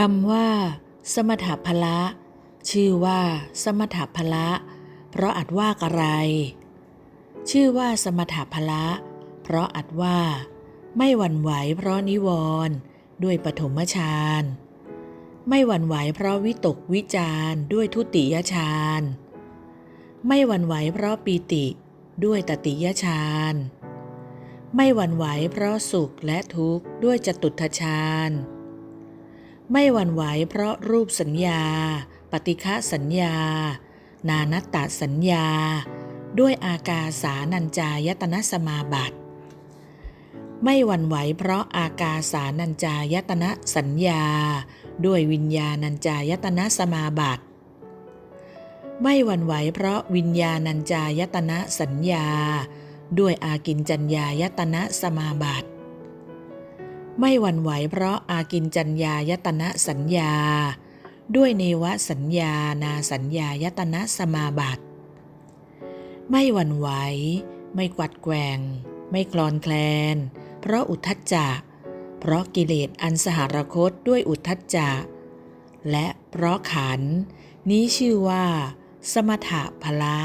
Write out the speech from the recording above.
คำว่า สมถพละ ชื่อว่า สมถพละ เพราะอัดว่าอะไร ชื่อว่าสมถพละ เพราะอัดว่า ไม่หวั่นไหวเพราะนิวรณ์ด้วยปฐมฌานไม่หวั่นไหวเพราะวิตกวิจารด้วยทุติยฌานไม่หวั่นไหวเพราะปีติด้วยตติยฌานไม่หวั่นไหวเพราะสุขและทุกข์ด้วยจตุทฌาน ไม่หวั่นไหวเพราะรูปสัญญา ปฏิฆะสัญญา นานัตตสัญญา ด้วยอากาสานัญจายตนะสมาบัติไม่หวั่นไหวเพราะอากาสานัญจายตนะสัญญา ด้วยวิญญาณัญจายตนะสมาบัติไม่หวั่นไหวเพราะวิญญาณัญจายตนะสัญญา ด้วยอากินจัญญายตนะสมาบัติ ไม่หวั่นไหวเพราะอากินจัญญายตนะสัญญา ด้วยเนวสัญญานาสัญญายตนะสมาบัติ ไม่หวั่นไหว ไม่กวัดแกว่งไม่คลอนแคลน เพราะอุทธัจจะเพราะกิเลสอันสหรคตด้วยอุทธัจจะและเพราะขันนี้ชื่อว่า สมถะพละ